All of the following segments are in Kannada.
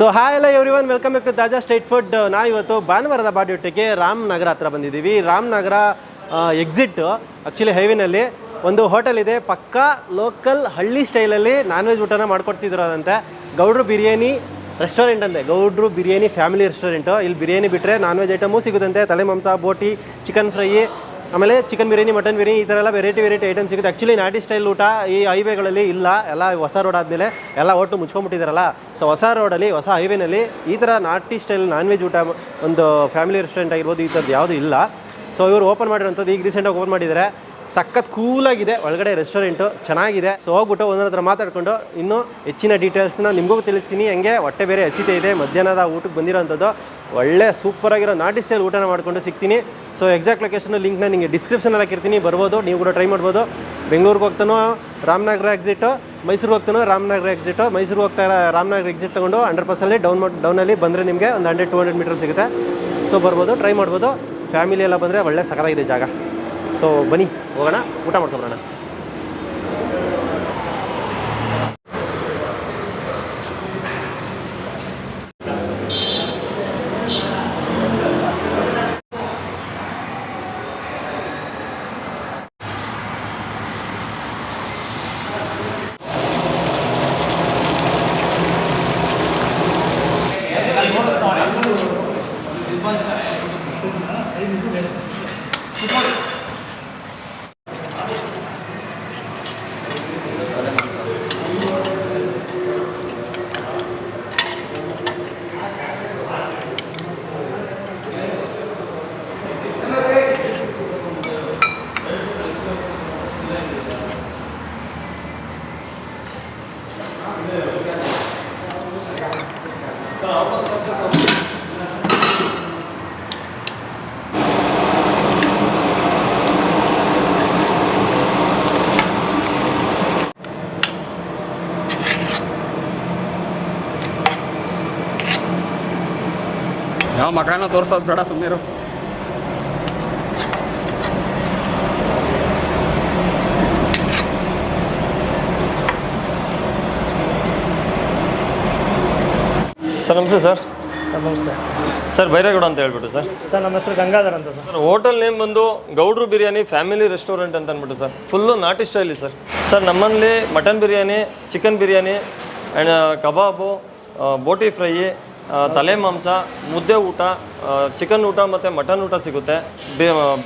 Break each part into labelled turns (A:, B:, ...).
A: ಸೊ ಹಾಯ್ ಎಲ್ಲ everyone welcome back to Taaza straight food ನಾವು ಇವತ್ತು ಭಾನುವಾರದ ಬಾಡಿಯೂಟಕ್ಕೆ ರಾಮನಗರ ಹತ್ರ ಬಂದಿದ್ದೀವಿ. ರಾಮನಗರ ಎಕ್ಸಿಟ್ ಆ್ಯಕ್ಚುಲಿ ಹೈವೇನಲ್ಲಿ ಒಂದು ಹೋಟೆಲ್ ಇದೆ. ಪಕ್ಕಾ ಲೋಕಲ್ ಹಳ್ಳಿ ಸ್ಟೈಲಲ್ಲಿ ನಾನ್ ವೆಜ್ ಊಟನ ಮಾಡ್ಕೊಡ್ತಿದ್ರಂತೆ ಗೌಡ್ರು ಬಿರಿಯಾನಿ ರೆಸ್ಟೋರೆಂಟ್ ಅಂತೆ. ಗೌಡ್ರು ಬಿರಿಯಾನಿ ಫ್ಯಾಮಿಲಿ ರೆಸ್ಟೋರೆಂಟು ಇಲ್ಲಿ ಬಿರಿಯಾನಿ ಬಿಟ್ಟರೆ ನಾನ್ ವೆಜ್ ಐಟಮು ಸಿಗುತ್ತಂತೆ. ತಲೆ ಮಾಂಸ, ಬೋಟಿ ಚಿಕನ್ ಫ್ರೈ ಆಮೇಲೆ ಚಿಕನ್ ಬಿರಿಯಾನಿ ಮಟನ್ ಬಿರಿಯಾನಿ, ಈ ಥರ ಎಲ್ಲ ವೆರೈಟಿ ವೆರೈಟಿ ಐಟಮ್ ಸಿಗುತ್ತೆ. ಆ್ಯಕ್ಚುಲಿ ನಾಟಿ ಸ್ಟೈಲ್ ಊಟ ಈ ಹೈವೇಗಳಲ್ಲಿ ಇಲ್ಲ. ಎಲ್ಲ ಹೊಸ ರೋಡ್ ಆದಮೇಲೆ ಎಲ್ಲ ಒಟ್ಟು ಮುಚ್ಕೊಂಡ್ಬಿಟ್ಟಿದ್ದಾರಲ್ಲ ಸೊ ಹೊಸ ರೋಡಲ್ಲಿ ಹೊಸ ಹೈವೇನಲ್ಲಿ ಈ ಥರ ನಾಟಿ ಸ್ಟೈಲ್ ನಾನ್ ವೆಜ್ ಊಟ ಒಂದು ಫ್ಯಾಮಿಲಿ ರೆಸ್ಟೋರೆಂಟ್ ಆಗಿರ್ಬೋದು, ಈ ಥರದ್ದು ಯಾವುದೂ ಇಲ್ಲ. ಸೊ ಇವರು ಓಪನ್ ಮಾಡಿರೋಂಥದ್ದು ಈಗ ರೀಸೆಂಟಾಗಿ ಓಪನ್ ಮಾಡಿದ್ದಾರೆ. ಸಖತ್ ಕೂಲಾಗಿದೆ. ಒಳಗಡೆ ರೆಸ್ಟೋರೆಂಟು ಚೆನ್ನಾಗಿದೆ. ಸೊ ಹೋಗ್ಬಿಟ್ಟು ಒಂದರ ಹತ್ರ ಮಾತಾಡ್ಕೊಂಡು ಇನ್ನೂ ಹೆಚ್ಚಿನ ಡೀಟೇಲ್ಸ್ನ ನಿಮಗೂ ತಿಳಿಸ್ತೀನಿ. ಹಂಗೆ? ಹೊಟ್ಟೆ ಬೇರೆ ಹಸಿತೆ ಇದೆ. ಮಧ್ಯಾಹ್ನದ ಊಟಕ್ಕೆ ಬಂದಿರೋಂಥದ್ದು. ಒಳ್ಳೆ ಸೂಪರ್ ಆಗಿರೋ ನಾಟಿ ಸ್ಟೈಲ್ ಊಟನ ಮಾಡ್ಕೊಂಡು ಸಿಗ್ತೀನಿ. ಸೊ ಎಕ್ಸಾಕ್ಟ್ ಲೊಕೇಶನ್ ಲಿಂಕ್ನ ನಿಮಗೆ ಡಿಸ್ಕ್ರಿಪ್ಷನಲ್ಲಿ ಹಾಕಿರ್ತೀನಿ. ಬರ್ಬೋದು. ನೀವು ಕೂಡ ಟ್ರೈ ಮಾಡ್ಬೋದು. ಬೆಂಗಳೂರಿಗೆ ಹೋಗ್ತಾನೋ ರಾಮನಗರ ಎಕ್ಸಿಟ್ ಮೈಸೂರು ಹೋಗ್ತಾನೋ ರಾಮನಗರ ಎಕ್ಸಿಟ್ ಮೈಸೂರು ಹೋಗ್ತಾ ರಾಮನಗರ ಎಕ್ಸಿಟ್ ತೊಗೊಂಡು ಹಂಡ್ರೆಡ್ ಪರ್ಸೆಂಟ್ ಡೌನ್ ಡೌನಲ್ಲಿ ಬಂದರೆ ನಿಮಗೆ ಒಂದು ಹಂಡ್ರೆಡ್ ಟು ಹಂಡ್ರೆಡ್ ಮೀಟರ್ ಸಿಗುತ್ತೆ. ಸೊ ಬರ್ಬೋದು. ಟ್ರೈ ಮಾಡ್ಬೋದು. ಫ್ಯಾಮಿಲಿ ಎಲ್ಲ ಬಂದರೆ ಒಳ್ಳೆ ಸಕಲಾಗಿದೆ ಜಾಗ. ಸೊ ಬನ್ನಿ ಹೋಗೋಣ. ಊಟ ಮಾಡ್ಕೊಂಬರೋಣ
B: ಯಾವ ಮಕಾನ ತೋರ್ಸೋದು ಬೇಡ ಸುಮ್ಮನೆ
C: ಸರ್ ನಮಸ್ತೆ ಸರ್.
D: ನಮಸ್ತೆ.
C: ಸರ್ ಬೈರೇಗೌಡ ಅಂತ ಹೇಳ್ಬಿಟ್ಟು ಸರ್.
D: ಸರ್ ನಮ್ಮ ಹೆಸರು ಗಂಗಾಧರ್ ಅಂತ ಸರ್.
C: ಸರ್ ಹೋಟೆಲ್ ನೇಮ್ ಬಂದು ಗೌಡ್ರು ಬಿರಿಯಾನಿ ಫ್ಯಾಮಿಲಿ ರೆಸ್ಟೋರೆಂಟ್ ಅಂತ ಅಂದ್ಬಿಟ್ಟು ಸರ್. ಫುಲ್ಲು ನಾಟಿ ಸ್ಟೈಲಿ ಸರ್. ಸರ್ ನಮ್ಮಲ್ಲಿ mutton biryani chicken biryani and kebab boti fry ತಲೆ ಮಾಂಸ, ಮುದ್ದೆ ಊಟ ಚಿಕನ್ ಊಟ ಮತ್ತು ಮಟನ್ ಊಟ ಸಿಗುತ್ತೆ.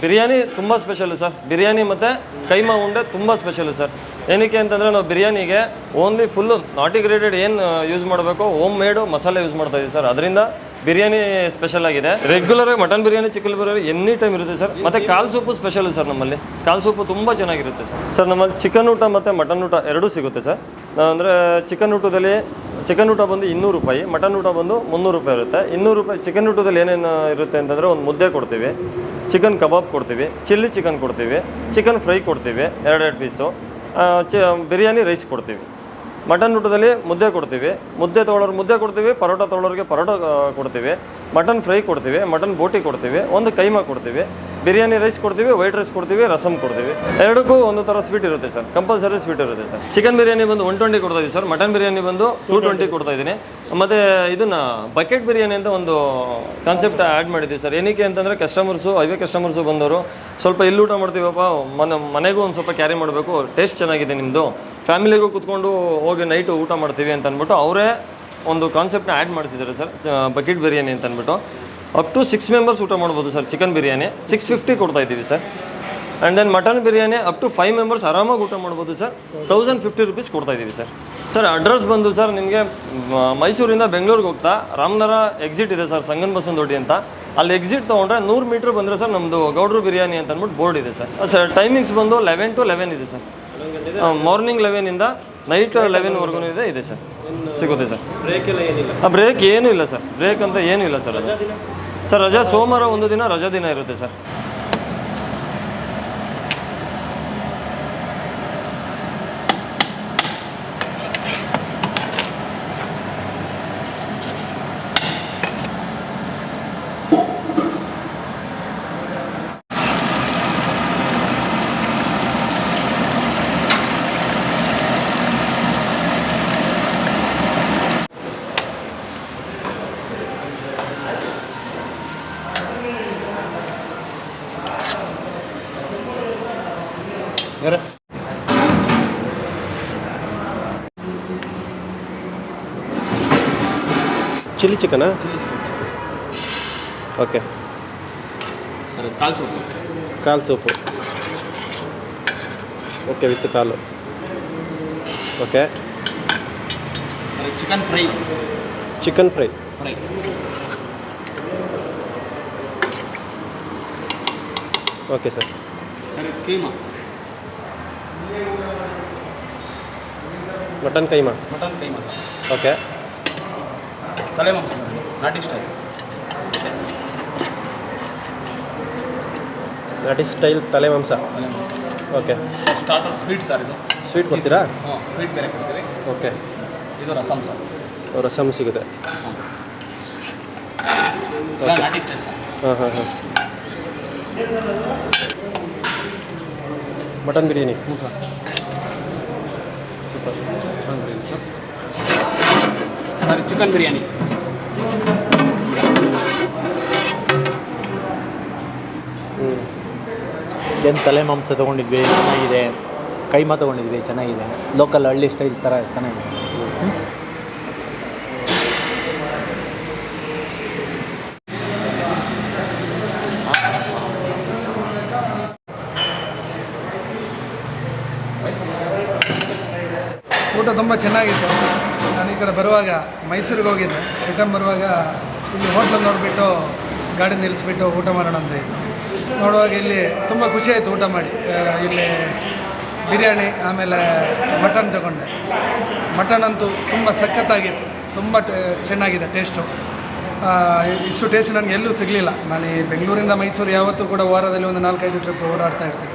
C: ಬಿರಿಯಾನಿ ತುಂಬ ಸ್ಪೆಷಲ್ ಸರ್. ಬಿರಿಯಾನಿ ಮತ್ತು ಕೈಮಾ ಉಂಡೆ ತುಂಬ ಸ್ಪೆಷಲ್ ಸರ್. ಏನಕ್ಕೆ ಅಂತಂದರೆ ನಾವು ಬಿರಿಯಾನಿಗೆ ಓನ್ಲಿ ಫುಲ್ಲು ನಾಟಿ ಗ್ರೇಡೆಡ್ ಏನು ಯೂಸ್ ಮಾಡಬೇಕು ಹೋಮ್ ಮೇಡು ಮಸಾಲೆ ಯೂಸ್ ಮಾಡ್ತಾ ಇದ್ದೀವಿ ಸರ್. ಅದರಿಂದ ಬಿರಿಯಾನಿ ಸ್ಪೆಷಲ್ ಆಗಿದೆ. Regular mutton biryani chicken biryani any time ಇರುತ್ತೆ ಸರ್. ಮತ್ತೆ ಕಾಲ್ ಸೂಪು ಸ್ಪೆಷಲ್ ಸರ್ ನಮ್ಮಲ್ಲಿ. ಕಾಲ್ ಸೂಪು ತುಂಬ ಚೆನ್ನಾಗಿರುತ್ತೆ ಸರ್. ಸರ್, ನಮ್ಮಲ್ಲಿ ಚಿಕನ್ ಊಟ ಮತ್ತು ಮಟನ್ ಊಟ ಎರಡೂ ಸಿಗುತ್ತೆ ಸರ್. ಅಂದರೆ ಚಿಕನ್ ಊಟದಲ್ಲಿ ಚಿಕನ್ ಊಟ ಬಂದು ಇನ್ನೂರು ರೂಪಾಯಿ, ಮಟನ್ ಊಟ ಬಂದು ಮುನ್ನೂರು ರೂಪಾಯಿ ಇರುತ್ತೆ. ಇನ್ನೂರು ರೂಪಾಯಿ ಚಿಕನ್ ಊಟದಲ್ಲಿ ಏನೇನು ಇರುತ್ತೆ ಅಂತಂದರೆ ಒಂದು ಮುದ್ದೆ ಕೊಡ್ತೀವಿ, ಚಿಕನ್ ಕಬಾಬ್ ಕೊಡ್ತೀವಿ, ಚಿಲ್ಲಿ ಚಿಕನ್ ಕೊಡ್ತೀವಿ, ಚಿಕನ್ ಫ್ರೈ ಕೊಡ್ತೀವಿ ಎರಡೆರಡು ಪೀಸು ಚ, ಬಿರಿಯಾನಿ, ರೈಸ್ ಕೊಡ್ತೀವಿ. ಮಟನ್ ಊಟದಲ್ಲಿ ಮುದ್ದೆ ಕೊಡ್ತೀವಿ. ಮುದ್ದೆ ತೊಗೊಳೋರು ಮುದ್ದೆ ಕೊಡ್ತೀವಿ, ಪರೋಟ ತೊಗೊಳೋರಿಗೆ ಪರೋಟ ಕೊಡ್ತೀವಿ. ಮಟನ್ ಫ್ರೈ ಕೊಡ್ತೀವಿ, ಮಟನ್ ಬೋಟಿ ಕೊಡ್ತೀವಿ, ಒಂದು ಕೈಮಾ ಕೊಡ್ತೀವಿ. ಬಿರಿಯಾನಿ ರೈಸ್ ಕೊಡ್ತೀವಿ, ವೈಟ್ ರೈಸ್ ಕೊಡ್ತೀವಿ ರಸಮ್ ಕೊಡ್ತೀವಿ. ಎರಡಕ್ಕೂ ಒಂದು ಥರ ಸ್ವೀಟ್ ಇರುತ್ತೆ ಸರ್. ಕಂಪಲ್ಸರಿ ಸ್ವೀಟ್ ಇರುತ್ತೆ ಸರ್. ಚಿಕನ್ ಬಿರಿಯಾನಿ ಬಂದು ಒನ್ ಟ್ವೆಂಟಿ ಕೊಡ್ತಾ ಇದ್ದೀವಿ ಸರ್. ಮಟನ್ ಬಿರಿಯಾನಿ ಬಂದು ಟೂ ಟ್ವೆಂಟಿ ಕೊಡ್ತಾ ಇದ್ದೀನಿ ಮತ್ತು ಇದನ್ನು ಬಕೆಟ್ ಬಿರಿಯಾನಿ ಅಂತ ಒಂದು ಕಾನ್ಸೆಪ್ಟ್ ಆ್ಯಡ್ ಮಾಡಿದ್ದೀವಿ ಸರ್. ಏನಕ್ಕೆ ಅಂತಂದರೆ ಕಸ್ಟಮರ್ಸು ಹೈವೇ ಕಸ್ಟಮರ್ಸು ಬಂದವರು ಸ್ವಲ್ಪ ಇಲ್ಲಿ ಊಟ ಮಾಡ್ತೀವಪ್ಪ, ಮನೆ, ಮನೆಗೂ ಒಂದು ಸ್ವಲ್ಪ ಕ್ಯಾರಿ ಮಾಡಬೇಕು. ಟೇಸ್ಟ್ ಚೆನ್ನಾಗಿದೆ ನಿಮ್ಮದು ಫ್ಯಾಮಿಲಿಗೂ ಕೂತ್ಕೊಂಡು ಹೋಗಿ ನೈಟು ಊಟ ಮಾಡ್ತೀವಿ ಅಂತ ಅಂದ್ಬಿಟ್ಟು ಅವರೇ ಒಂದು ಕಾನ್ಸೆಪ್ಟ್ನ ಆ್ಯಡ್ ಮಾಡಿಸಿದ್ದಾರೆ ಸರ್ ಬಕೆಟ್ ಬಿರಿಯಾನಿ ಅಂತ ಅಂದ್ಬಿಟ್ಟು ಅಪ್ ಟು ಸಿಕ್ಸ್ ಮೆಂಬರ್ಸ್ ಊಟ ಮಾಡ್ಬೋದು sir chicken biryani. Six fifty ಕೊಡ್ತಾ ಇದ್ದೀವಿ sir. And then mutton biryani up to five members ಆರಾಮಾಗಿ ಊಟ ಮಾಡ್ಬೋದು ಸರ್. ತೌಸಂಡ್ ಫಿಫ್ಟಿ ರುಪೀಸ್ ಕೊಡ್ತಾ ಇದ್ದೀವಿ ಸರ್. ಸರ್ ಅಡ್ರೆಸ್ ಬಂದು ಸರ್, ನಿಮಗೆ ಮೈಸೂರಿಂದ ಬೆಂಗಳೂರಿಗೆ ಹೋಗ್ತಾ, ರಾಮನಗರ ಎಕ್ಸಿಟ್ ಇದೆ ಸರ್, ಸಂಗನ್ ಬಸವನದೊಡ್ಡಿ ಅಂತ. ಅಲ್ಲಿ ಎಕ್ಸಿಟ್ ತೊಗೊಂಡ್ರೆ ನೂರು ಮೀಟ್ರ್ ಬಂದರೆ ಸರ್ ನಮ್ಮದು ಗೌಡ್ರು ಬಿರಿಯಾನಿ ಅಂತ ಅಂದ್ಬಿಟ್ಟು ಬೋರ್ಡ್ ಇದೆ ಸರ್. ಸರ್ ಟೈಮಿಂಗ್ಸ್ ಬಂದು ಲೆವೆನ್ ಟು ಲೆವೆನ್ ಇದೆ ಸರ್. ಮಾರ್ನಿಂಗ್ ಲೆವೆನಿಂದ ನೈಟ್ ಲೆವೆನ್ವರೆಗೂ ಇದೆ ಇದೆ ಸರ್. ಸಿಗುತ್ತೆ ಸರ್.
A: ಬ್ರೇಕ್
C: ಏನೂ ಇಲ್ಲ ಸರ್. ಬ್ರೇಕ್ ಅಂತ ಏನೂ ಇಲ್ಲ ಸರ್ ಸರ್ ರಜಾ ಸೋಮವಾರ ಒಂದು ದಿನ ರಜಾ ದಿನ ಇರುತ್ತೆ ಸರ್.
A: ಚಿಲ್ಲಿ ಚಿಕನಾ ಓಕೆ
B: ಸರ್ ಕಾಲ್ ಸೂಪ್
A: ಕಾಲು soup okay with call okay
B: sir chicken fry
A: chicken fry
B: fry
A: okay sir
B: sir keema
A: mutton keema
B: mutton keema sir
A: okay
B: ತಲೆ ಮಾಂಸ ನಾಟಿ ಸ್ಟೈಲ್
A: ನಾಟಿ ಸ್ಟೈಲ್ ತಲೆ ಮಾಂಸ
B: ತಲೆ ಮಾಂಸ
A: ಓಕೆ
B: ಸ್ಟಾರ್ಟರ್ ಸ್ವೀಟ್ ಸರ್ ಇದು.
A: ಸ್ವೀಟ್ ಕೊಡ್ತೀರಾ?
B: ಹಾಂ ಸ್ವೀಟ್ ಬೇರೆ ಕೊಡ್ತೀವಿ.
A: ಓಕೆ
B: ಇದು ರಸಮ್ ಸರ್
A: ರಸಮ್ ಸಿಗುತ್ತೆ.
B: ರಸಮ್ ನಾಟಿ ಸ್ಟೈಲ್ ಸರ್
A: ಹಾಂ ಹಾಂ ಹಾಂ. ಮಟನ್ ಬಿರಿಯಾನಿ
B: ಹ್ಞೂ sir
A: super
B: mutton biryani sir sir chicken biryani
E: ಏನು ತಲೆ ಮಾಂಸ ತೊಗೊಂಡಿದ್ವಿ, ಚೆನ್ನಾಗಿದೆ. ಕೈಮಾ ತೊಗೊಂಡಿದ್ವಿ, ಚೆನ್ನಾಗಿದೆ. ಲೋಕಲ್ ಹಳ್ಳಿ ಸ್ಟೈಲ್ ಥರ ಚೆನ್ನಾಗಿದೆ.
F: ಊಟ ತುಂಬ ಚೆನ್ನಾಗಿತ್ತು. ನಾನು ಈ ಕಡೆ ಬರುವಾಗ ಮೈಸೂರಿಗೆ ಹೋಗಿದ್ದೆ. ರಿಟರ್ನ್ ಬರುವಾಗ ಇಲ್ಲಿ ಹೋಟ್ಲಲ್ಲಿ ನೋಡಿಬಿಟ್ಟು ಗಾಡಿ ನಿಲ್ಲಿಸ್ಬಿಟ್ಟು ಊಟ ಮಾಡೋಣ ಅಂತ ನೋಡುವಾಗ ಇಲ್ಲಿ ತುಂಬ ಖುಷಿ ಆಯಿತು ಊಟ ಮಾಡಿ. ಇಲ್ಲಿ ಬಿರಿಯಾನಿ, ಆಮೇಲೆ ಮಟನ್ ತಗೊಂಡೆ. ಮಟನ್ ಅಂತೂ ತುಂಬ ಸಖತ್ತಾಗಿತ್ತು. ತುಂಬ ಚೆನ್ನಾಗಿದೆ ಟೇಸ್ಟು. ಇಷ್ಟು ಟೇಸ್ಟ್ ನನಗೆ ಎಲ್ಲೂ ಸಿಗಲಿಲ್ಲ. ನಾನು ಈ ಬೆಂಗಳೂರಿಂದ ಮೈಸೂರು ಯಾವತ್ತೂ ಕೂಡ ವಾರದಲ್ಲಿ ಒಂದು ನಾಲ್ಕೈದು ಟ್ರಿಪ್ ಓಡಾಡ್ತಾ ಇರ್ತೀನಿ.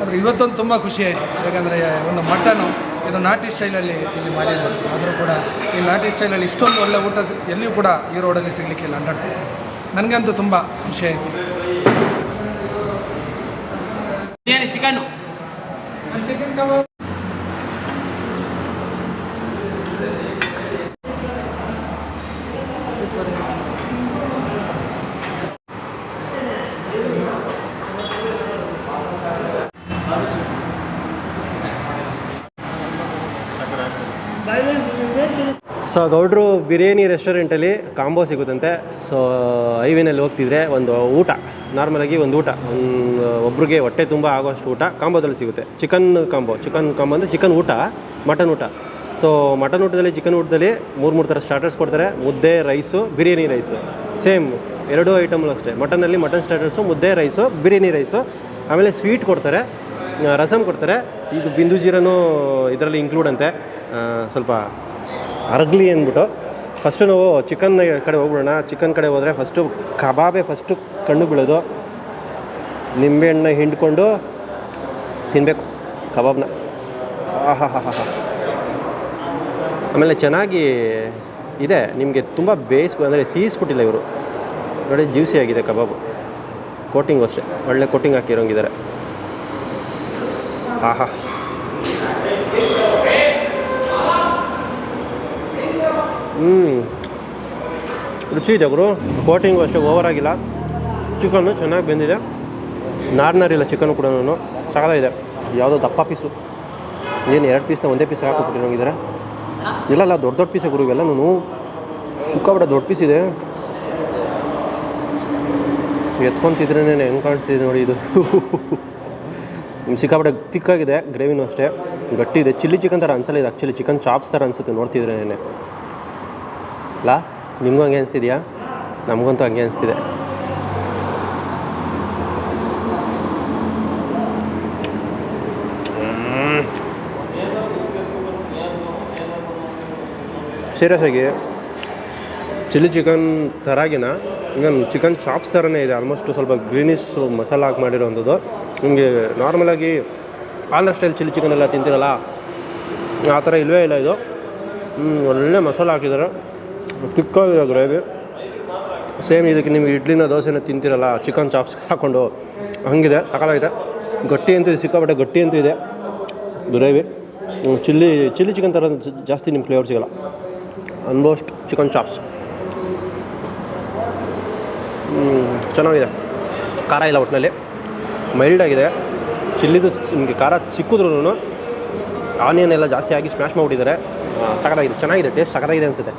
F: ಆದರೆ ಇವತ್ತೊಂದು ತುಂಬ ಖುಷಿ ಆಯಿತು. ಯಾಕಂದರೆ ಒಂದು ಮಟನು ಇದು ನಾಟಿ ಸ್ಟೈಲಲ್ಲಿ ಇಲ್ಲಿ ಮಾಡಿದ್ದಾರೆ. ಆದರೂ ಕೂಡ ಈ ನಾಟಿ ಸ್ಟೈಲಲ್ಲಿ ಇಷ್ಟೊಂದು ಒಳ್ಳೆ ಊಟ ಎಲ್ಲಿಯೂ ಕೂಡ ಈ ರೋಡಲ್ಲಿ ಸಿಗಲಿಕ್ಕಿಲ್ಲ, ಹಂಡ್ರೆಡ್ ಪರ್ಸೆಂಟ್ ನನಗಂತೂ ತುಂಬ ಖುಷಿ ಆಯಿತು.
B: ಬಿರಿಯಾನಿ ಚಿಕನ್ನು
A: ಸೊ ಗೌಡ್ರು ಬಿರಿಯಾನಿ ರೆಸ್ಟೋರೆಂಟಲ್ಲಿ ಕಾಂಬೋ ಸಿಗುತ್ತಂತೆ. ಸೊ, ಐವಿನಲ್ಲಿ ಹೋಗ್ತಿದ್ರೆ ಒಂದು ಊಟ ನಾರ್ಮಲಾಗಿ ಒಂದು ಊಟ, ಒಂದು ಒಬ್ರಿಗೆ ಹೊಟ್ಟೆ ತುಂಬ ಆಗೋಷ್ಟು ಊಟ ಕಾಂಬೋದಲ್ಲಿ ಸಿಗುತ್ತೆ. ಚಿಕನ್ ಕಾಂಬೋ ಚಿಕನ್ ಕಾಂಬೋ ಅಂದರೆ ಚಿಕನ್ ಊಟ, ಮಟನ್ ಊಟ. ಸೊ, ಮಟನ್ ಊಟದಲ್ಲಿ, ಚಿಕನ್ ಊಟದಲ್ಲಿ ಮೂರು ಮೂರು ಥರ ಸ್ಟಾರ್ಟರ್ಸ್ ಕೊಡ್ತಾರೆ. ಮುದ್ದೆ ರೈಸು ಬಿರಿಯಾನಿ ರೈಸು ಸೇಮ್ ಎರಡೂ ಐಟಮ್ಲು ಅಷ್ಟೇ. ಮಟನಲ್ಲಿ ಮಟನ್ ಸ್ಟಾರ್ಟರ್ಸು ಮುದ್ದೆ ರೈಸು ಬಿರಿಯಾನಿ ರೈಸು ಆಮೇಲೆ ಸ್ವೀಟ್ ಕೊಡ್ತಾರೆ. ರಸಮ್ ಕೊಡ್ತಾರೆ. ಇದು ಬಿಂದು ಜೀರನೂ ಇದರಲ್ಲಿ ಇನ್ಕ್ಲೂಡ್ ಅಂತೆ. ಸ್ವಲ್ಪ ಅರಗ್ಲಿ ಅಂದ್ಬಿಟ್ಟು ಫಸ್ಟು ನಾವು ಚಿಕನ್ ಕಡೆ ಹೋಗ್ಬಿಡೋಣ. ಚಿಕನ್ ಕಡೆ ಹೋದರೆ ಫಸ್ಟು ಕಬಾಬೇ ಫಸ್ಟು ಕಣ್ಣು ಬೀಳೋದು. ನಿಂಬೆಹಣ್ಣ ಹಿಂಡ್ಕೊಂಡು ತಿನ್ನಬೇಕು ಕಬಾಬ್ನ. ಆಹಾ ಹಾ ಹಾ ಆಮೇಲೆ ಚೆನ್ನಾಗಿ ಇದೆ. ನಿಮಗೆ ತುಂಬ ಬೇಯಿಸ್ ಅಂದರೆ ಸೀಸ್ಬಿಟ್ಟಿಲ್ಲ ಇವರು. ನೋಡಿ ಜ್ಯೂಸಿ ಆಗಿದೆ ಕಬಾಬು. ಕೋಟಿಂಗು ಅಷ್ಟೇ. ಒಳ್ಳೆ ಕೋಟಿಂಗ್ ಹಾಕಿರೋಂಗಿದ್ದಾರೆ. ಆಹಾ ಹ್ಞೂ ರುಚಿ ಇದೆ ಗುರು. ಕೋಟಿಂಗು ಅಷ್ಟೇ ಓವರ್ ಆಗಿಲ್ಲ. ಚಿಕನ್ನು ಚೆನ್ನಾಗಿ ಬೆಂದಿದೆ. ನಾರ್ನರಿಲ್ಲ ಚಿಕನ್ ಕೂಡ ಸಾಕಾಗಿದೆ ಯಾವುದೋ ದಪ್ಪ ಪೀಸು ಏನು ಎರಡು ಪೀಸ್ನ ಒಂದೇ ಪೀಸ್ ಹಾಕಿಬಿಟ್ಟಿರೋಂಗಿದ್ದಾರೆ ಇಲ್ಲ ಅಲ್ಲ ದೊಡ್ಡ ದೊಡ್ಡ ಪೀಸೇ ಗುರು ಇವೆಲ್ಲನೂ ಸಿಕ್ಕಾಬಿಡ ದೊಡ್ಡ ಪೀಸ್ ಇದೆ. ಎತ್ಕೊತಿದ್ರೇ ಹೆಂಗೆ ಕಾಣ್ತಿದೆ ನೋಡಿ ಇದು. ಸಿಕ್ಕಾಪಟ್ಟೆ ತಿಕ್ಕಾಗಿದೆ ಗ್ರೇವಿನೂ ಅಷ್ಟೇ. ಗಟ್ಟಿ ಇದೆ. ಚಿಲ್ಲಿ ಚಿಕನ್ ಥರ ಅನ್ಸಲ್ಲ ಇದು ಆ್ಯಕ್ಚುಲಿ ಚಿಕನ್ ಚಾಪ್ಸ್ ಥರ ಅನಿಸುತ್ತೆ ನೋಡ್ತಿದ್ರೇನೆ. ಅಲ್ಲ ನಿಮಗೂ ಹಂಗೆ ಅನಿಸ್ತಿದೆಯಾ? ನಮಗಂತೂ ಹಂಗೆ ಅನಿಸ್ತಿದೆ. ಸೀರಿಯಸ್ ಚಿಲ್ಲಿ ಚಿಕನ್ ಥರಾಗಿನ ಈಗ ಚಿಕನ್ ಚಾಪ್ಸ್ ಥರನೇ ಇದೆ, ಆಲ್ಮೋಸ್ಟ್ ಸ್ವಲ್ಪ ಗ್ರೀನಿಶ್ ಮಸಾಲ ಹಾಕಿ ಮಾಡಿರೋವಂಥದ್ದು. ನಿಮಗೆ ನಾರ್ಮಲಾಗಿ ಆಲ್ ಸ್ಟೈಲ್ ಚಿಲ್ಲಿ ಚಿಕನ್ ಎಲ್ಲ ತಿಂತೀರಲ್ಲ, ಆ ಥರ ಇಲ್ಲವೇ ಇಲ್ಲ ಇದು? ಒಳ್ಳೆ ಮಸಾಲ ಹಾಕಿದ್ದಾರೆ. ತಿಕ್ಕಾಗಿದೆ ಗ್ರೇವಿ ಸೇಮ್ ಇದಕ್ಕೆ ನಿಮಗೆ ಇಡ್ಲಿನ ದೋಸೆನ ತಿಂತೀರಲ್ಲ ಚಿಕನ್ ಚಾಪ್ಸ್ ಹಾಕ್ಕೊಂಡು ಹಂಗಿದೆ ಸಕಾಲಾಗಿದೆ ಗಟ್ಟಿ ಅಂತೂ ಇದೆ, ಸಿಕ್ಕಾಪಟ್ಟೆ ಗಟ್ಟಿ ಅಂತೂ ಇದೆ. ಗ್ರೇವಿ ಚಿಲ್ಲಿ ಚಿಲ್ಲಿ ಚಿಕನ್ ಥರ ಜಾಸ್ತಿ ನಿಮ್ಮ ಫ್ಲೇವರ್ ಸಿಗಲ್ಲ. ಆಲ್ಮೋಸ್ಟ್ ಚಿಕನ್ ಚಾಪ್ಸ್ ಚೆನ್ನಾಗಿದೆ. ಖಾರ ಇಲ್ಲ ಒಟ್ಟಿನಲ್ಲಿ ಮೈಲ್ಡ್ ಆಗಿದೆ. ಚಿಲ್ಲಿದು ನಿಮಗೆ ಖಾರ ಸಿಕ್ಕಿದ್ರೂ ಆನಿಯನ್ ಎಲ್ಲ ಜಾಸ್ತಿ ಆಗಿ ಸ್ಮ್ಯಾಶ್ ಮಾಡಿಬಿಟ್ಟಿದ್ದಾರೆ. ಸಖತ್ತಾಗಿದೆ, ಚೆನ್ನಾಗಿದೆ ಟೇಸ್ಟ್ ಸಖತ್ತಾಗಿದೆ ಅನಿಸುತ್ತೆ.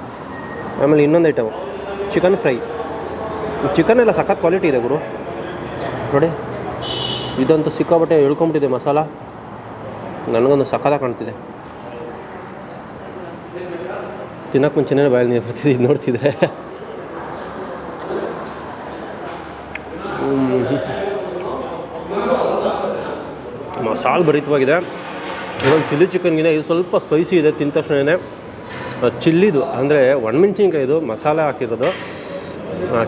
A: ಆಮೇಲೆ ಇನ್ನೊಂದು ಐಟಮ್ ಚಿಕನ್ ಫ್ರೈ ಚಿಕನ್ ಎಲ್ಲ ಸಖತ್ ಕ್ವಾಲಿಟಿ ಇದೆ ಗುರು. ನೋಡಿ, ಇದಂತೂ ಸಿಕ್ಕಾಬಟ್ಟೆ ಎಳ್ಕೊಂಬಿಟ್ಟಿದೆ ಮಸಾಲ. ನನಗೊಂದು ಸಖತ್ತಾಗಿ ಕಾಣ್ತಿದೆ. ತಿನ್ನೋಕೆ ಮುಂಚೆನೇ ಬಾಯಲ್ಲಿ ನೀರು ಬರ್ತಿದೆ, ಇದು ನೋಡ್ತಿದ್ರೆ. ಮಸಾಲೆ ಭರಿತವಾಗಿದೆ ಇದೊಂದು ಚಿಲ್ಲಿ ಚಿಕನ್ಗಿನ ಇದು ಸ್ವಲ್ಪ ಸ್ಪೈಸಿ ಇದೆ, ತಿಂದ ತಕ್ಷಣವೇ ಚಿಲ್ಲಿದು, ಅಂದರೆ ಒಣಮೆಣ್ಸಿನ್ಕಾಯಿದು, ಮಸಾಲೆ ಹಾಕಿರೋದು.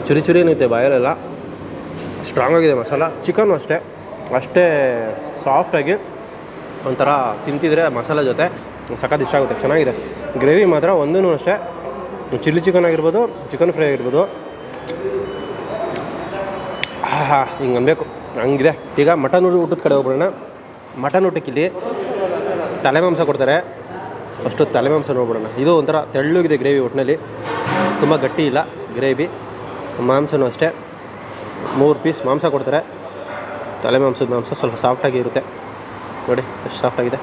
A: ಚುರಿ ಚುರಿ ಏನೈತೆ ಬಾಯಲ್ಲೆಲ್ಲ? ಸ್ಟ್ರಾಂಗ್ ಆಗಿದೆ ಮಸಾಲ. ಚಿಕನ್ ಅಷ್ಟೇ. ಅಷ್ಟೇ ಸಾಫ್ಟಾಗಿ ಒಂಥರ ತಿಂತಿದ್ರೆ ಮಸಾಲೆ ಜೊತೆ ಸಖತ್ ಇಷ್ಟ ಆಗುತ್ತೆ. ಚೆನ್ನಾಗಿದೆ. ಗ್ರೇವಿ ಮಾತ್ರ ಒಂದೂ ಅಷ್ಟೇ. ಚಿಲ್ಲಿ ಚಿಕನ್ ಆಗಿರ್ಬೋದು ಚಿಕನ್ ಫ್ರೈ ಆಗಿರ್ಬೋದು. ಹಾ ಹಿಂಗೆ ಅನ್ಬೇಕು. ಹಂಗಿದೆ. ಈಗ ಮಟನ್ ಊಟದ ಕಡೆ ಹೋಗ್ಬಿಡೋಣ. ಮಟನ್ ಊಟಕ್ಕಿಲ್ಲಿ ತಲೆ ಮಾಂಸ ಕೊಡ್ತಾರೆ. ಫಸ್ಟು ತಲೆ ಮಾಂಸ ನೋಡ್ಬಿಡೋಣ. ಇದು ಒಂಥರ ತೆಳ್ಳಗಿದೆ ಗ್ರೇವಿ ಒಟ್ಟಿನಲ್ಲಿ ತುಂಬ ಗಟ್ಟಿ ಇಲ್ಲ ಗ್ರೇವಿ. ಮಾಂಸನೂ ಅಷ್ಟೇ. ಮೂರು ಪೀಸ್ ಮಾಂಸ ಕೊಡ್ತಾರೆ. ತಲೆ ಮಾಂಸದ ಮಾಂಸ ಸ್ವಲ್ಪ ಸಾಫ್ಟಾಗಿ ಇರುತ್ತೆ. ನೋಡಿ, ಎಷ್ಟು ಸಾಫ್ಟಾಗಿದೆ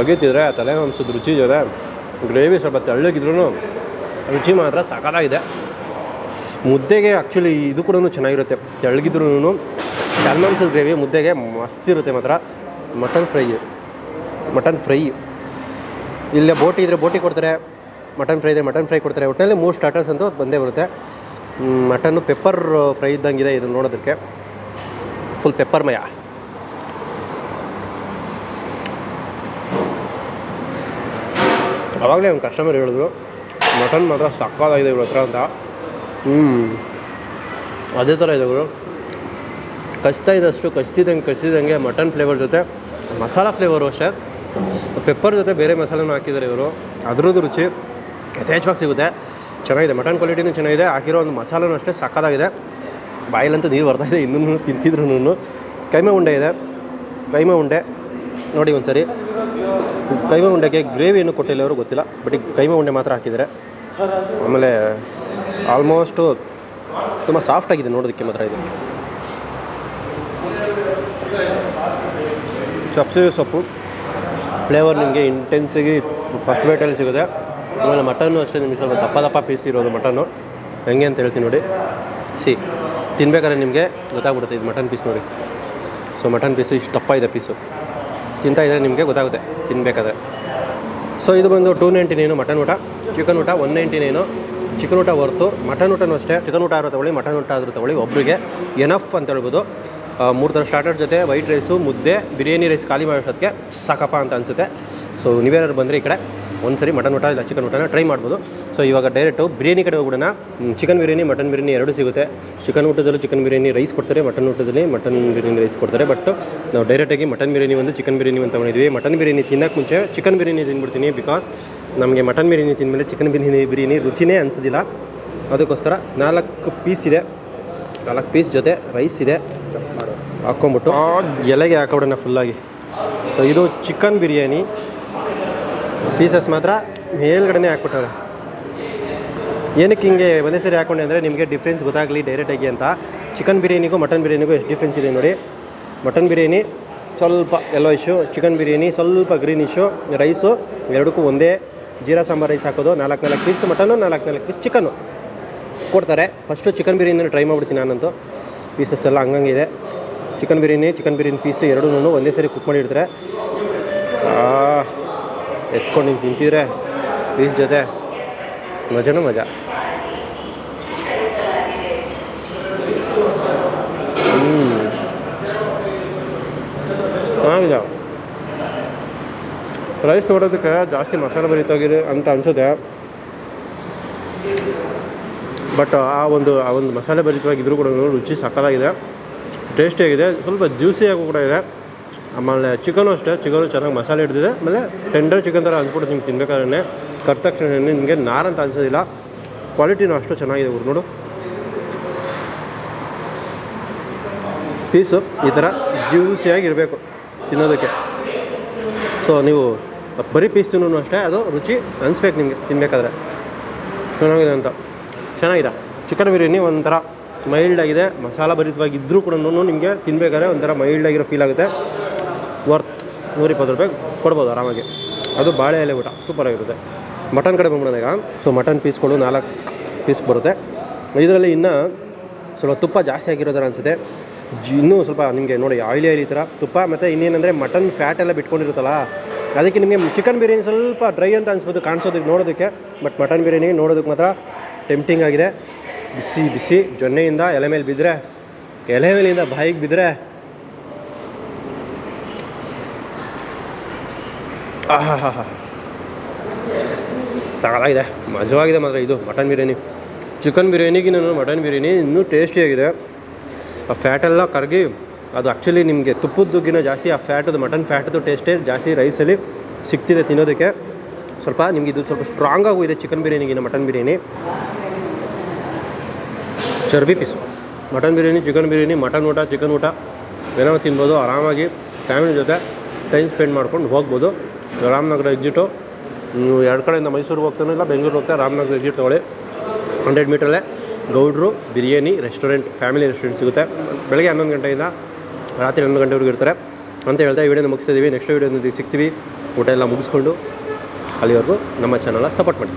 A: ಒಗೀತಿದ್ರೆ ತಲೆ ಮಾಂಸದ ರುಚಿ ಜೊತೆ ಗ್ರೇವಿ ಸ್ವಲ್ಪ ತೆಳ್ಳಗಿದ್ರೂ ರುಚಿ ಮಾತ್ರ ಸಖತ್ತಾಗಿದೆ. ಮುದ್ದೆಗೆ ಆ್ಯಕ್ಚುಲಿ ಇದು ಕೂಡ ಚೆನ್ನಾಗಿರುತ್ತೆ. ತೆಳ್ಳಗಿದ್ರೂ ತಲೆ ಮಾಂಸದ ಗ್ರೇವಿ ಮುದ್ದೆಗೆ ಮಸ್ತ್ ಇರುತ್ತೆ ಮಾತ್ರ. ಮಟನ್ ಫ್ರೈ ಮಟನ್ ಫ್ರೈ ಇಲ್ಲೇ ಬೋಟಿ ಇದ್ದರೆ ಬೋಟಿ ಕೊಡ್ತಾರೆ ಮಟನ್ ಫ್ರೈ ಇದ್ದರೆ ಮಟನ್ ಫ್ರೈ ಕೊಡ್ತಾರೆ. ಒಟ್ಟಿನಲ್ಲಿ ಮೂರು ಸ್ಟಾರ್ಟರ್ಸ್ ಅಂತೂ ಬಂದೇ ಬರುತ್ತೆ. ಮಟನ್ನು ಪೆಪ್ಪರ್ ಫ್ರೈ ಇದ್ದಂಗಿದೆ ಇದನ್ನು ನೋಡೋದಕ್ಕೆ. ಫುಲ್ ಪೆಪ್ಪರ್ಮಯ ಆವಾಗಲೇ ಒಂದು ಕಸ್ಟಮರ್ ಹೇಳಿದ್ರು ಮಟನ್ ಮಾತ್ರ ಸಕ್ಕತ್ತಾಗಿದೆ ಇವ್ರ ಹತ್ರ ಅಂತ. ಹ್ಞೂ ಅದೇ ಥರ ಇದೆ ಗುರು. ಕಚ್ತಾ ಇದ್ದಷ್ಟು ಕಚ್ತಿದ್ದಂಗೆ ಕಚ್ತಿದ್ದಂಗೆ ಮಟನ್ ಫ್ಲೇವರ್ ಜೊತೆ ಮಸಾಲ ಫ್ಲೇವರು ಅಷ್ಟೇ. ಪೆಪ್ಪರ್ ಜೊತೆ ಬೇರೆ ಮಸಾಲೆನೂ ಹಾಕಿದ್ದಾರೆ ಇವರು ಅದ್ರದ್ದು ರುಚಿ ಯಥೇಚ್ಛವಾಗಿ ಸಿಗುತ್ತೆ. ಚೆನ್ನಾಗಿದೆ. ಮಟನ್ ಕ್ವಾಲಿಟಿನೂ ಚೆನ್ನಾಗಿದೆ. ಹಾಕಿರೋ ಒಂದು ಮಸಾಲೂ ಅಷ್ಟೇ ಸಕ್ಕತ್ತಾಗಿದೆ ಬಾಯಿಲಂತೂ ನೀರು ಬರ್ತಾ ಇದೆ. ಇನ್ನೂ ತಿಂತಿದ್ರು ಕೈಮೆ ಉಂಡೆ ಇದೆ. ಕೈಮೆ ಉಂಡೆ. ನೋಡಿ ಒಂದು ಸರಿ ಕೈಮೆ ಉಂಡೆಗೆ ಗ್ರೇವಿ ಏನು ಕೊಟ್ಟಿಲ್ಲ ಅವರು, ಗೊತ್ತಿಲ್ಲ. ಬಟ್ ಈಗ ಕೈಮೆ ಉಂಡೆ ಮಾತ್ರ ಹಾಕಿದ್ದಾರೆ. ಆಮೇಲೆ ಆಲ್ಮೋಸ್ಟು ತುಂಬ ಸಾಫ್ಟಾಗಿದೆ ನೋಡೋದಕ್ಕೆ ಮಾತ್ರ ಇದು. ಸಬ್ಸಿಡಿ ಸೊಪ್ಪು. ಫ್ಲೇವರ್ ನಿಮಗೆ ಇಂಟೆನ್ಸಿಗೆ ಫಸ್ಟ್ ಬೇಟಲ್ಲಿ ಸಿಗುತ್ತೆ. ಆಮೇಲೆ ಮಟನ್ನು ಅಷ್ಟೇ ನಿಮಗೆ ಸ್ವಲ್ಪ ದಪ್ಪ ದಪ್ಪ ಪೀಸ್ ಇರೋದು ಮಟನ್ನು. ಹೆಂಗೆ ಅಂತ ಹೇಳ್ತೀನಿ ನೋಡಿ. ಸಿ, ತಿನ್ಬೇಕಾದ್ರೆ ನಿಮಗೆ ಗೊತ್ತಾಗ್ಬಿಡುತ್ತೆ ಇದು ಮಟನ್ ಪೀಸ್ ನೋಡಿ. ಸೊ ಮಟನ್ ಪೀಸು ಇಷ್ಟು ದಪ್ಪ ಇದೆ ಪೀಸು ತಿಂತಾ ಇದ್ದರೆ ನಿಮಗೆ ಗೊತ್ತಾಗುತ್ತೆ ತಿನ್ಬೇಕಾದ್ರೆ. ಸೊ ಇದು ಬಂದು ಟೂ ನೈಂಟಿ ನೈನು ಮಟನ್ ಊಟ. ಚಿಕನ್ ಊಟ ಒನ್ ನೈಂಟಿ ನೈನು ಚಿಕನ್ ಊಟ ಹೊರತು ಮಟನ್ ಊಟನೂ ಅಷ್ಟೇ. ಚಿಕನ್ ಊಟ ಆದರೂ ತಗೊಳ್ಳಿ, ಮಟನ್ ಊಟ ಆದರೂ ತಗೊಳ್ಳಿ ಒಬ್ಬರಿಗೆ ಎನಫ್ ಅಂತ ಹೇಳ್ಬೋದು. ಮೂರು ಥರ ಸ್ಟಾರ್ಟರ್ ಜೊತೆ ವೈಟ್ ರೈಸು ಮುದ್ದೆ, ಬಿರಿಯಾನಿ ರೈಸ್ ಖಾಲಿ ಮಾಡೋಷ್ಟೊತ್ತಿಗೆ ಸಾಕಪ್ಪ ಅಂತ ಅನಿಸುತ್ತೆ. ಸೊ ನೀವೇನಾದ್ರು ಬಂದರೆ ಈ ಕಡೆ ಒಂದು ಸರಿ ಮಟನ್ ಊಟ ಇಲ್ಲ ಚಿಕನ್ ಊಟನ ಟ್ರೈ ಮಾಡ್ಬೋದು. ಸೊ ಇವಾಗ ಡೈರೆಕ್ಟು ಬಿರಿಯಾನಿ ಕಡೆ ಹೋಗ್ಬಿಡೋಣ. ಚಿಕನ್ ಬಿರಿಯಾನಿ ಮಟನ್ ಬಿರಿಯಾನಿ ಎರಡೂ ಸಿಗುತ್ತೆ. ಚಿಕನ್ ಊಟದಲ್ಲೂ ಚಿಕನ್ ಬಿರಿಯಾನಿ ರೈಸ್ ಕೊಡ್ತಾರೆ ಮಟನ್ ಊಟದಲ್ಲಿ ಮಟನ್ ಬಿರಿಯಾನಿ ರೈಸ್ ಕೊಡ್ತಾರೆ. ಬಟ್ ನಾವು ಡೈರೆಕ್ಟಾಗಿ ಮಟನ್ ಬಿರಿಯಾನಿ ಒಂದು ಚಿಕನ್ ಬಿರಿಯಾನಿ ಒಂದು ತೊಗೊಂಡಿದ್ವಿ ಮಟನ್ ಬಿರಿಯಾನಿ ತಿನ್ನೋಕ್ಕೆ ಮುಂಚೆ ಚಿಕನ್ ಬಿರಿಯಾನಿ ತಿಂದ್ಬಿಡ್ತೀನಿ ಬಿಕಾಸ್ ನಮಗೆ ಮಟನ್ ಬಿರಿಯಾನಿ ತಿಂದಮೇಲೆ ಚಿಕನ್ ಬಿರಿಯಾನಿ ಬಿರಿಯಾನಿ ರುಚಿನೇ ಅನಿಸೋದಿಲ್ಲ. ಅದಕ್ಕೋಸ್ಕರ ನಾಲ್ಕು ಪೀಸ್ ಇದೆ. ನಾಲ್ಕು ಪೀಸ್ ಜೊತೆ ರೈಸ್ ಇದೆ. ಹಾಕ್ಕೊಂಬಿಟ್ಟು ಎಲೆಗೆ ಹಾಕೊಬಿಡೋಣ ಫುಲ್ಲಾಗಿ ಸೊ ಇದು ಚಿಕನ್ ಬಿರಿಯಾನಿ. ಪೀಸಸ್ ಮಾತ್ರ ಮೇಲ್ಗಡೆನೇ ಹಾಕ್ಬಿಟ್ಟವ್ರೆ. ಏನಕ್ಕೆ ಹಿಂಗೆ ಒಂದೇ ಸರಿ ಹಾಕೊಂಡೆ ಅಂದರೆ ನಿಮಗೆ ಡಿಫ್ರೆನ್ಸ್ ಗೊತ್ತಾಗಲಿ ಡೈರೆಕ್ಟಾಗಿ ಅಂತ. ಚಿಕನ್ ಬಿರಿಯಾನಿಗೂ ಮಟನ್ ಬಿರಿಯಾನಿಗೂ ಎಷ್ಟು ಡಿಫ್ರೆನ್ಸ್ ಇದೆ ನೋಡಿ. ಮಟನ್ ಬಿರಿಯಾನಿ ಸ್ವಲ್ಪ ಎಲ್ಲೋ ಇಶು ಚಿಕನ್ ಬಿರಿಯಾನಿ ಸ್ವಲ್ಪ ಗ್ರೀನ್ ಇಶ್ಯೂ ರೈಸು ಎರಡಕ್ಕೂ ಒಂದೇ. ಜೀರಾ ಸಾಂಬಾರು ರೈಸ್ ಹಾಕೋದು, ನಾಲ್ಕು ನಾಲ್ಕು ಪೀಸ್ ಮಟನು ನಾಲ್ಕು ನಾಲ್ಕು ಪೀಸ್ ಚಿಕನು ಕೊಡ್ತಾರೆ. ಫಸ್ಟು ಚಿಕನ್ ಬಿರಿಯಾನಿ ಟ್ರೈ ಮಾಡ್ಬಿಡ್ತೀನಿ ನಾನಂತೂ. ಪೀಸಸ್ ಎಲ್ಲ ಹಂಗಂಗಿದೆ chicken biryani chicken biryani piece ಎರಡೂ ಒಂದೇ ಸರಿ ಕುಕ್ ಮಾಡಿರ್ತಾರೆ ಎತ್ಕೊಂಡು ನೀವು ತಿಂತಿದ್ರೆ ಪೀಸ್ ಜೊತೆ ಮಜಾನೂ ಮಜಾ. ಹ್ಞೂ ರೈಸ್ ನೋಡೋದಕ್ಕೆ ಜಾಸ್ತಿ ಮಸಾಲೆ ಭರಿತವಾಗಿದೆ ಅಂತ ಅನಿಸುತ್ತೆ. ಬಟ್ ಆ ಒಂದು ಆ ಒಂದು ಮಸಾಲೆ ಭರಿತವಾಗಿದ್ರೂ ಕೂಡ ರುಚಿ ಸಕ್ಕತ್ತಾಗಿದೆ. ಟೇಸ್ಟಿಯಾಗಿದೆ ಸ್ವಲ್ಪ ಜ್ಯೂಸಿಯಾಗೂ ಕೂಡ ಇದೆ. ಆಮೇಲೆ ಚಿಕನು ಅಷ್ಟೇ, ಚಿಕನು ಚೆನ್ನಾಗಿ ಮಸಾಲೆ ಹಿಡಿದಿದೆ. ಆಮೇಲೆ ಟೆಂಡರ್ ಚಿಕನ್ ಥರ ಅಂದ್ಬಿಟ್ಟು ನಿಮ್ಗೆ ತಿನ್ಬೇಕಾದ್ರೆ ಕರ್ದ ತಕ್ಷಣ ನಿಮಗೆ ನಾರಂತ ಅನಿಸೋದಿಲ್ಲ ಅನ್ಸೋದಿಲ್ಲ. ಕ್ವಾಲಿಟಿನೂ ಅಷ್ಟು ಚೆನ್ನಾಗಿದೆ ಇವ್ರು ನೋಡು. ಪೀಸು ಈ ಥರ ಜ್ಯೂಸಿಯಾಗಿರಬೇಕು ತಿನ್ನೋದಕ್ಕೆ. ಸೊ ನೀವು ಬರೀ ಪೀಸ್ ತಿನ್ನೂ ಅಷ್ಟೇ, ಅದು ರುಚಿ ಅನಿಸ್ಬೇಕು ನಿಮಗೆ ತಿನ್ನಬೇಕಾದ್ರೆ ಚೆನ್ನಾಗಿದೆ ಅಂತ. ಚೆನ್ನಾಗಿದೆ. ಚಿಕನ್ ಬಿರಿಯಾನಿ ಒಂಥರ ಮೈಲ್ಡ್ ಆಗಿದೆ, ಮಸಾಲ ಭರಿತವಾಗಿದ್ದರೂ ಕೂಡ ನಿಮಗೆ ತಿನ್ಬೇಕಾದ್ರೆ ಒಂಥರ ಮೈಲ್ಡ್ ಆಗಿರೋ ಫೀಲ್ ಆಗುತ್ತೆ. ವರ್ತ್ ನೂರಿಪ್ಪತ್ತು ರೂಪಾಯಿ ಕೊಡ್ಬೋದು ಆರಾಮಾಗಿ. ಅದು ಬಾಳೆ ಎಲೆ ಊಟ ಸೂಪರಾಗಿರುತ್ತೆ ಮಟನ್ ಕಡೆ ಬಂದ್ಬಿಡೋಣ ಈಗ. ಸೊ ಮಟನ್ ಪೀಸ್ಗಳು ನಾಲ್ಕು ಪೀಸ್ ಬರುತ್ತೆ. ಇದರಲ್ಲಿ ಇನ್ನು ಸ್ವಲ್ಪ ತುಪ್ಪ ಜಾಸ್ತಿ ಆಗಿರೋ ಥರ ಅನಿಸುತ್ತೆ ಇನ್ನೂ ಸ್ವಲ್ಪ ನಿಮಗೆ ನೋಡಿ ಆಯಿಲಿ ಆಯಿಲಿ ಥರ ತುಪ್ಪ, ಮತ್ತು ಇನ್ನೇನಂದರೆ ಮಟನ್ ಫ್ಯಾಟ್ ಎಲ್ಲ ಬಿಟ್ಕೊಂಡಿರುತ್ತಲ್ಲ, ಅದಕ್ಕೆ ನಿಮಗೆ ಚಿಕನ್ ಬಿರಿಯಾನಿ ಸ್ವಲ್ಪ ಡ್ರೈ ಅಂತ ಅನಿಸ್ಬೋದು ಕಾಣಿಸೋದಕ್ಕೆ, ನೋಡೋದಕ್ಕೆ. ಬಟ್ ಮಟನ್ ಬಿರಿಯಾನಿ ನೋಡೋದಕ್ಕೆ ಮಾತ್ರ ಟೆಂಪ್ಟಿಂಗ್ ಆಗಿದೆ. ಬಿಸಿ ಬಿಸಿ, ಜೊನ್ನೆಯಿಂದ ಎಲೆ ಮೇಲೆ ಬಿದ್ದರೆ ಎಲೆ ಮೇಲಿಂದ ಬಾಯಿಗೆ ಬಿದ್ದರೆ ಸಾಕಾಗಿದೆ ಮಜವಾಗಿದೆ ಮಾತ್ರ ಇದು, ಮಟನ್ ಬಿರಿಯಾನಿ. ಚಿಕನ್ ಬಿರಿಯಾನಿಗಿನ ಮಟನ್ ಬಿರಿಯಾನಿ ಇನ್ನೂ ಟೇಸ್ಟಿಯಾಗಿದೆ. ಆ ಫ್ಯಾಟೆಲ್ಲ ಕರಗಿ, ಅದು ಆ್ಯಕ್ಚುಲಿ ನಿಮಗೆ ತುಪ್ಪದ್ದುಗಿನ ಜಾಸ್ತಿ, ಆ ಫ್ಯಾಟದು, ಮಟನ್ ಫ್ಯಾಟದು ಟೇಸ್ಟೇ ಜಾಸ್ತಿ ರೈಸಲ್ಲಿ ಸಿಗ್ತಿದೆ ತಿನ್ನೋದಕ್ಕೆ. ಸ್ವಲ್ಪ ನಿಮಗೆ ಇದು ಸ್ವಲ್ಪ ಸ್ಟ್ರಾಂಗ್ ಇದೆ ಚಿಕನ್ ಬಿರಿಯಾನಿಗಿನ mutton biryani. ಚರ್ಬಿ piece mutton biryani, chicken biryani, mutton ಊಟ, ಚಿಕನ್ ಊಟ. ಏನೋ ತಿನ್ಬೋದು, ಆರಾಮಾಗಿ ಫ್ಯಾಮಿಲಿ ಜೊತೆ ಟೈಮ್ ಸ್ಪೆಂಡ್ ಮಾಡ್ಕೊಂಡು ಹೋಗ್ಬೋದು. ರಾಮನಗರ ಎಕ್ಸಿಟು ನೀವು ಎರಡು ಕಡೆಯಿಂದ ಮೈಸೂರಿಗೆ ಹೋಗ್ತಾನೆ ಇಲ್ಲ ಬೆಂಗಳೂರು ಹೋಗ್ತಾ ರಾಮನಗರ ಎಕ್ಸಿಟ್ ತೊಗೊಳ್ಳಿ. ಹಂಡ್ರೆಡ್ ಮೀಟ್ರಲ್ಲೇ ಗೌಡ್ರು, ಬಿರಿಯಾನಿ ರೆಸ್ಟೋರೆಂಟ್ ಫ್ಯಾಮಿಲಿ ರೆಸ್ಟೋರೆಂಟ್ ಸಿಗುತ್ತೆ. ಬೆಳಗ್ಗೆ ಹನ್ನೊಂದು ಗಂಟೆಯಿಂದ ರಾತ್ರಿ ಹನ್ನೊಂದು ಗಂಟೆವರೆಗೂ ಇರ್ತಾರೆ. ಅಂತ ಹೇಳ್ತಾ ಈ ವಿಡಿಯೋನ ಮುಗಿಸ್ತಿದ್ದೀವಿ ನೆಕ್ಸ್ಟ್ ವೀಡಿಯೋದಲ್ಲಿ ಸಿಗ್ತೀವಿ. ಊಟ ಎಲ್ಲ ಮುಗಿಸ್ಕೊಂಡು ಅಲ್ಲಿವರೆಗೂ ನಮ್ಮ ಚಾನಲ್ನ ಸಪೋರ್ಟ್ ಮಾಡಿ.